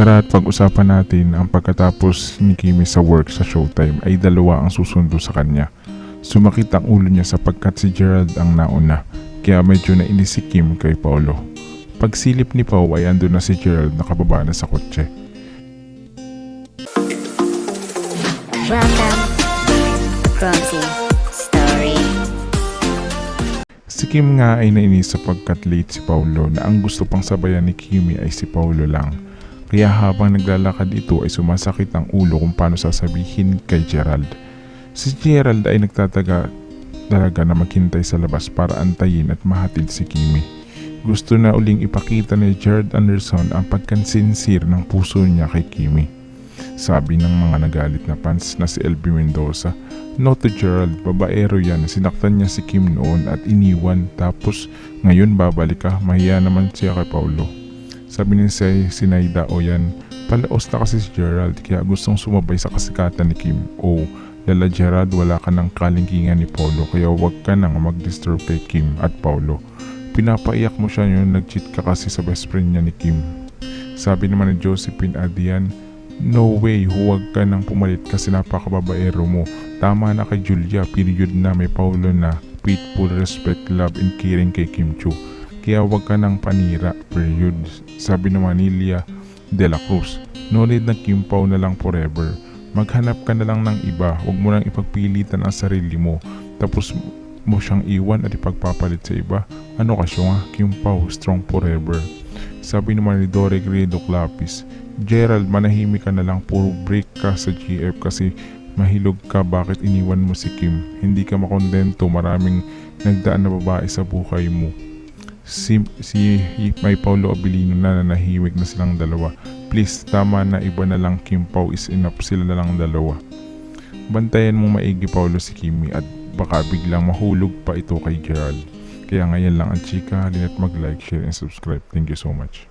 Tara at pag-usapan natin ang pagkatapos ni Kimi sa work sa Showtime ay dalawa ang susundo sa kanya. Sumakit ang ulo niya sapagkat si Gerald ang nauna kaya medyo nainis si Kim kay Paolo. Pagsilip ni Pau ay ando na si Gerald nakababa na sa kotse. Si Kim nga ay nainis sapagkat late si Paulo na ang gusto pang sabayan ni Kimi ay si Paulo lang. Kaya habang naglalakad ito ay sumasakit ang ulo kung paano sasabihin kay Gerald. Si Gerald ay nagtataga talaga na maghintay sa labas para antayin at mahatid si Kimi. Gusto na uling ipakita ni Gerald Anderson ang pagkansinsir ng puso niya kay Kimi. Sabi ng mga nagalit na fans na si LB Mendoza, No to Gerald, babaero yan, sinaktan niya si Kim noon at iniwan tapos ngayon babalik ka, mahiya naman siya kay Paulo. Sabi ni si Sinaida o yan, palaos na kasi si Gerald kaya gustong sumabay sa kasikatan ni Kim. O, lala Gerald wala ka ng kalingkingan ni Paulo kaya huwag ka nang mag-disturb kay Kim at Paulo. Pinapaiyak mo siya yun, nag-cheat ka kasi sa best friend niya ni Kim. Sabi naman ni Josephine Adian, No way, huwag ka nang pumalit kasi napakababaero mo. Tama na kay Julia, period na may Paulo na faithful, respect, love, and caring kay Kim Chu. Kaya huwag ka nang panira, period. Sabi naman ni Lia De La Cruz, no need na Kim Pao na lang forever. Maghanap ka na lang ng iba, huwag mo nang ipagpilitan ang sarili mo. Tapos mo siyang iwan at ipagpapalit sa iba. Ano ka siya nga, Kim Pao, strong forever. Sabi naman ni Dore Gredo Clapis, Gerald, manahimik ka na lang, puro break ka sa GF kasi mahilog ka bakit iniwan mo si Kim. Hindi ka makondento, maraming nagdaan na babae sa buhay mo. Si, si May Paulo Abilino na nanahimik na silang dalawa. Please, tama na iba na lang Kim Pao is enough sila na lang dalawa. Bantayan mo maigi Paulo si Kimi at baka biglang mahulog pa ito kay Gerald. Kaya ngayon lang ang chika, halina't mag-like, share, and subscribe. Thank you so much.